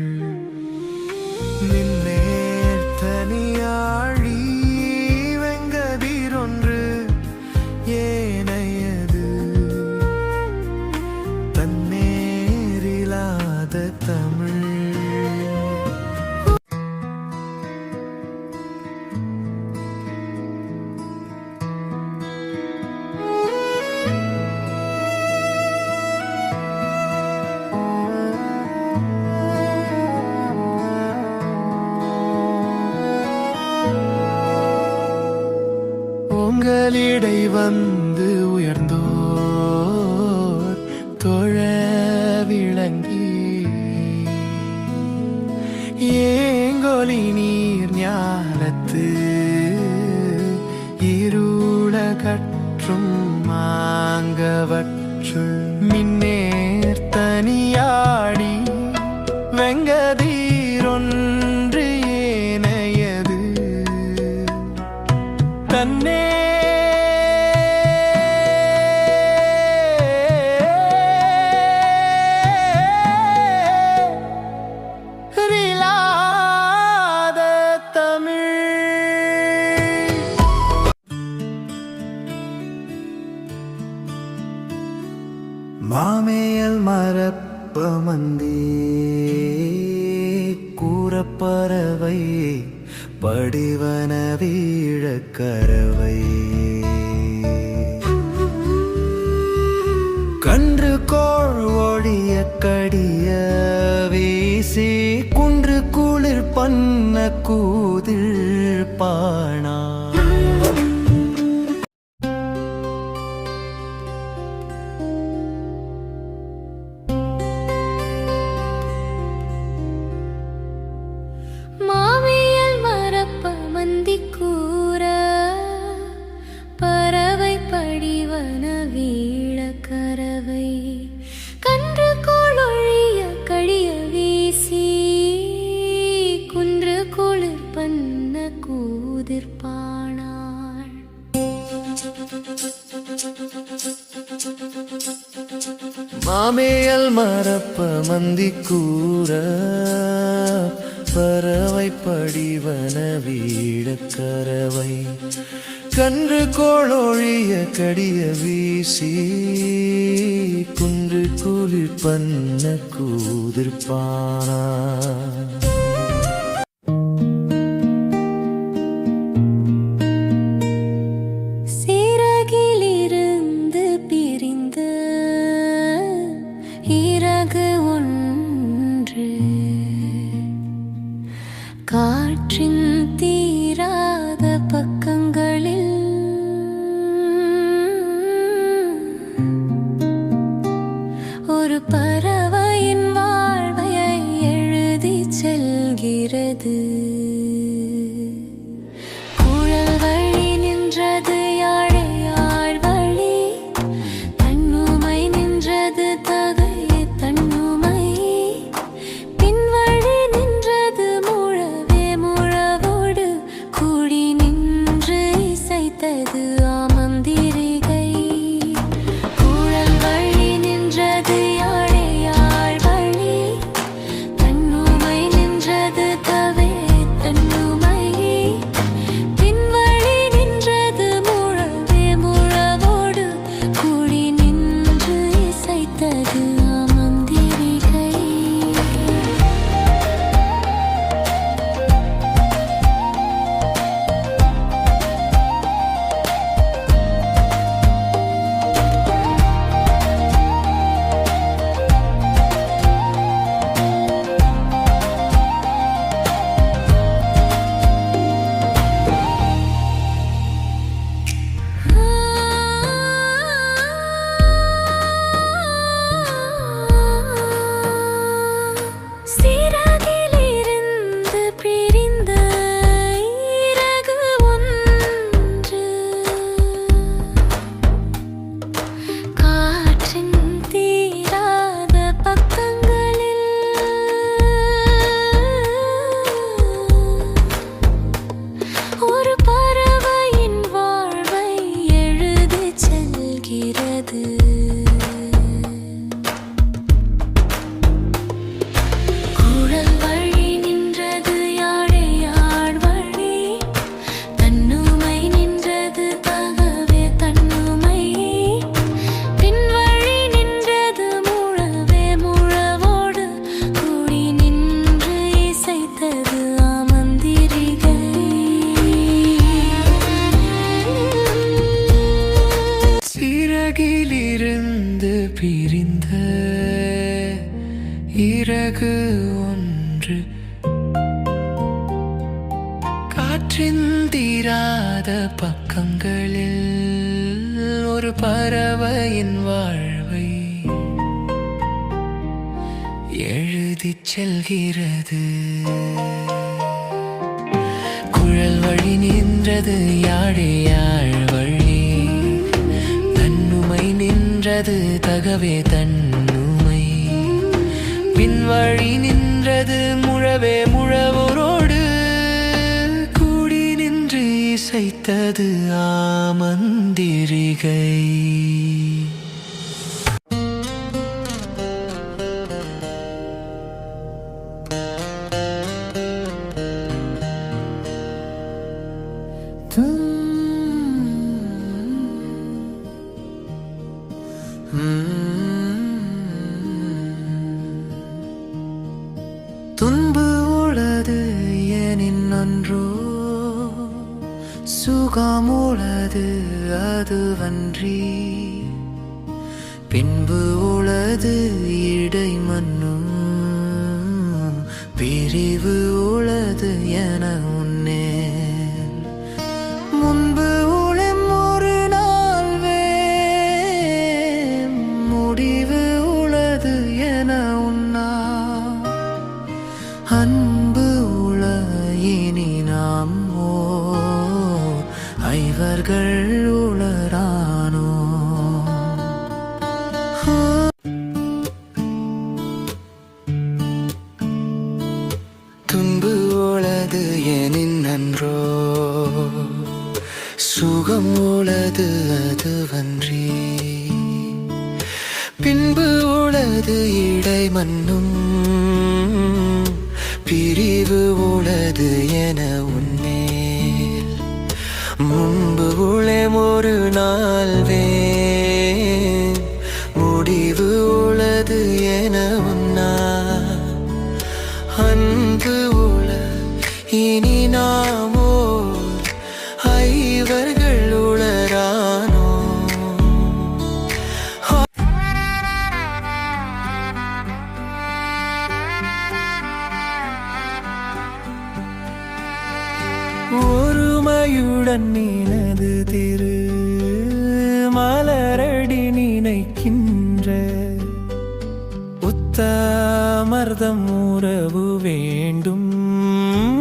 மாங்கவற்றுள் வந்து உயர்ந்தோர் தொழ விளங்கி ஏங்கொலி நீர் ஞானத்து இருள கற்றும் மாங்கவற்றுள் மின்னே பறவை படிவன வீழக்கரவை. கன்று கோள் ஒழிய கடிய வீசி குன்று குளிர் பண்ண கூதில் பாணா மாமேயல் மரப்ப மந்தி கூற பறவை படிவன வீடக்கரவை கன்று கோளொழிய கடிய வீசி குன்று குளிர் பண்ண கூதிர்பானா காற்றின் தீராத பக்கம் this. பக்கங்களில் ஒரு பறவையின் வாழ்வை எழுதி செல்கிறது. குழல் வழி நின்றது யாழே யாழ் வழி. தன்னுமை நின்றது தகவே தன்னுமை. பின்வழி நின்றது முழவே முழவோ இசைத்தது ஆமந்திரிகை. துன்பு சுகமுளது அதுவன்றி. பின்பு உளது இடை மண்ணும் பிரிவு உளது எனவும் உளது என உன்னே முன்பு உளே ஒரு நாள் வே ஒருமையுடன் திரு மலரடி நினைக்கின்ற உத்தமர்தம் உறவு வேண்டும்.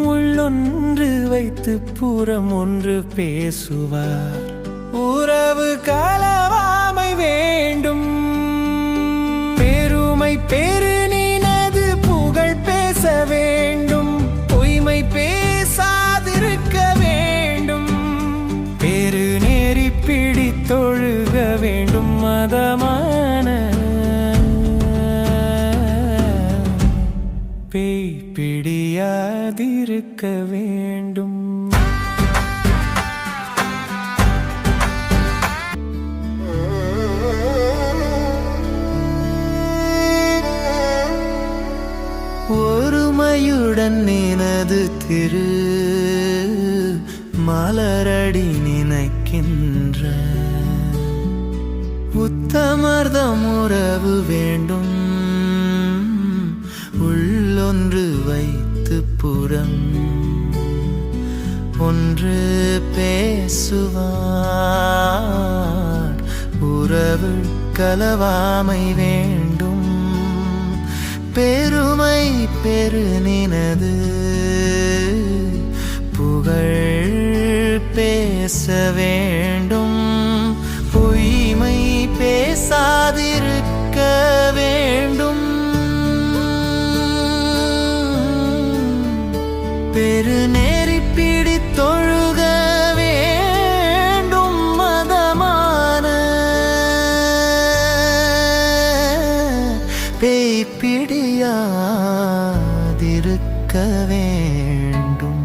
உள்ளொன்று வைத்து புறம் ஒன்று பேசுவார். உறவு கலவாமை வேண்டும். பேய் பிடியாதிருக்க வேண்டும். ஒருமையுடன் நினது திரு மலரடி நினைக்கின்ற. உத்தமர்தம் உறவு வேண்டும். ஒன்று வைத்து புறம் ஒன்று பேசுவார் உறவு கலவாமை வேண்டும். பெருமை பெருநினது புகழ் பேச வேண்டும். பொய்மை பேசாதிருக்க வேண்டும். பெருநேரி பிடித்தொழுக வேண்டும் மதமான பேய் வேண்டும்.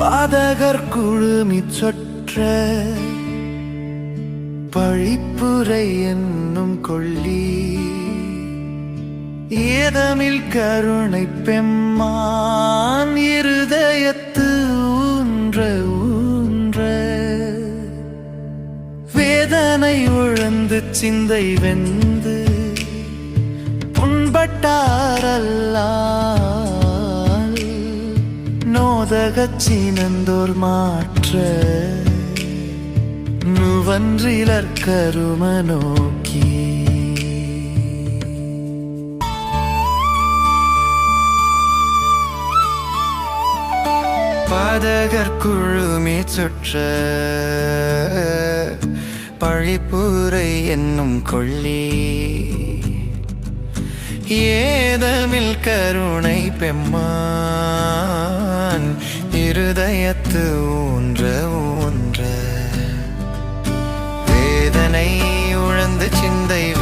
பாதகர் சொற்ற பழிப்புரை என்னும் கொள்ளி ஏதமில் கருணை பெம்மான் இருதயத்து ஊன்ற ஊன்ற வேதனை உழந்து சிந்தை வெந்து புண்பட்டாரல்லால் நோதகச் சினந்தோர் மாற்ற நுவன்றிலர் கரும நோக்கி. பாதகர் குழுமே சுற்ற பழிப்பூரை என்னும் கொள்ளி. ஏதமில் கருணை பெம்மான் இருதயத்து ஊன்ற ஊன்ற thinking they've